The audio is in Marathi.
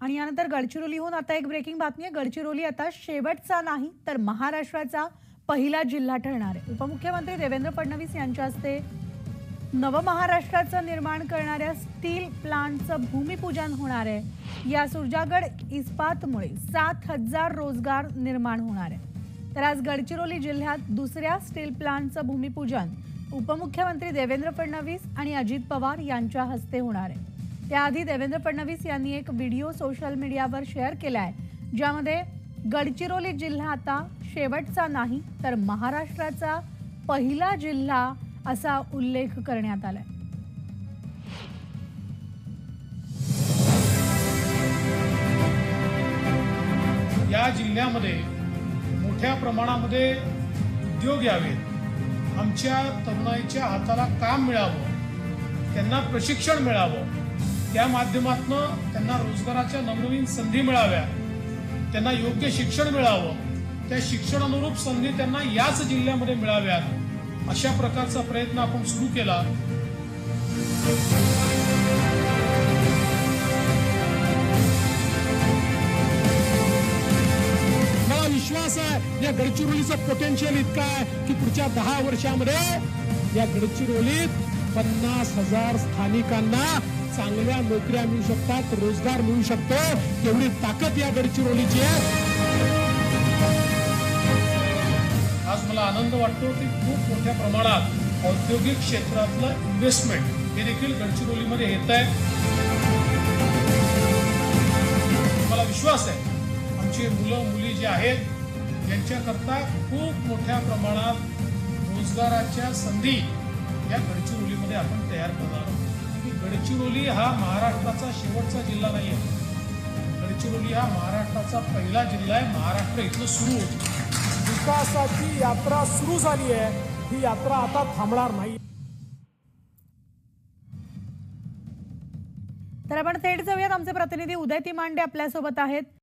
आणि यानंतर गडचिरोलीहून आता एक ब्रेकिंग बातमी आहे. गडचिरोली आता शेवटचा नाही तर महाराष्ट्राचा पहिला जिल्हा ठरणार आहे. उपमुख्यमंत्री देवेंद्र फडणवीस यांच्या हस्ते नवमहाराष्ट्राचं निर्माण करणाऱ्या स्टील प्लांटचं भूमिपूजन होणार आहे. या सुरजागड इस्पातमुळे सात हजार रोजगार निर्माण होणार आहे. तर आज गडचिरोली जिल्ह्यात दुसऱ्या स्टील प्लांटचं भूमिपूजन उपमुख्यमंत्री देवेंद्र फडणवीस आणि अजित पवार यांच्या हस्ते होणार आहे. त्याआधी देवेंद्र फडणवीस यांनी एक व्हिडिओ सोशल मीडियावर शेअर केला आहे ज्यामध्ये गडचिरोली जिल्हा आता शेवटचा नाही तर महाराष्ट्राचा पहिला जिल्हा असा उल्लेख करण्यात आलाय. या जिल्ह्यामध्ये मोठ्या प्रमाणामध्ये उद्योग यावेत. आमच्या तरुणाईच्या हाताला काम मिळावं त्यांना प्रशिक्षण मिळावं त्या माध्यमातून त्यांना रोजगाराच्या नवनवीन संधी मिळाव्या त्यांना योग्य शिक्षण मिळावं त्या शिक्षणानुरूप संधी त्यांना याच जिल्ह्यामध्ये मिळाव्यात अशा प्रकारचा प्रयत्न आपण सुरू केला. मला विश्वास आहे या गडचिरोलीचं पोटेन्शियल इतकं आहे की पुढच्या दहा वर्षामध्ये या गडचिरोलीत पन्नास हजार स्थानिकांना चांगल्या नोकऱ्या मिळू शकतात रोजगार मिळू शकतो. एवढी ताकद या गडचिरोलीची आहे. आज मला आनंद वाटतो की खूप मोठ्या प्रमाणात औद्योगिक क्षेत्रातलं इन्व्हेस्टमेंट हे देखील गडचिरोलीमध्ये येत आहे. मला विश्वास आहे आमची मुलं मुली जे आहेत यांच्याकरता खूप मोठ्या प्रमाणात रोजगाराच्या संधी या गडचिरोलीमध्ये आपण तयार करणार आहोत. की गडचिरोली हा महाराष्ट्राचा शेवटचा जिल्हा नाही आहे गडचिरोली हा महाराष्ट्राचा पहिला जिल्हा आहे. महाराष्ट्र इथलं सुरू होतं. विकासाची यात्रा सुरू झाली आहे. ही यात्रा आता थांबणार नाही. तर आपण थेट जाऊयात. आमचे प्रतिनिधी उदय तिमांडे आपल्यासोबत आहेत.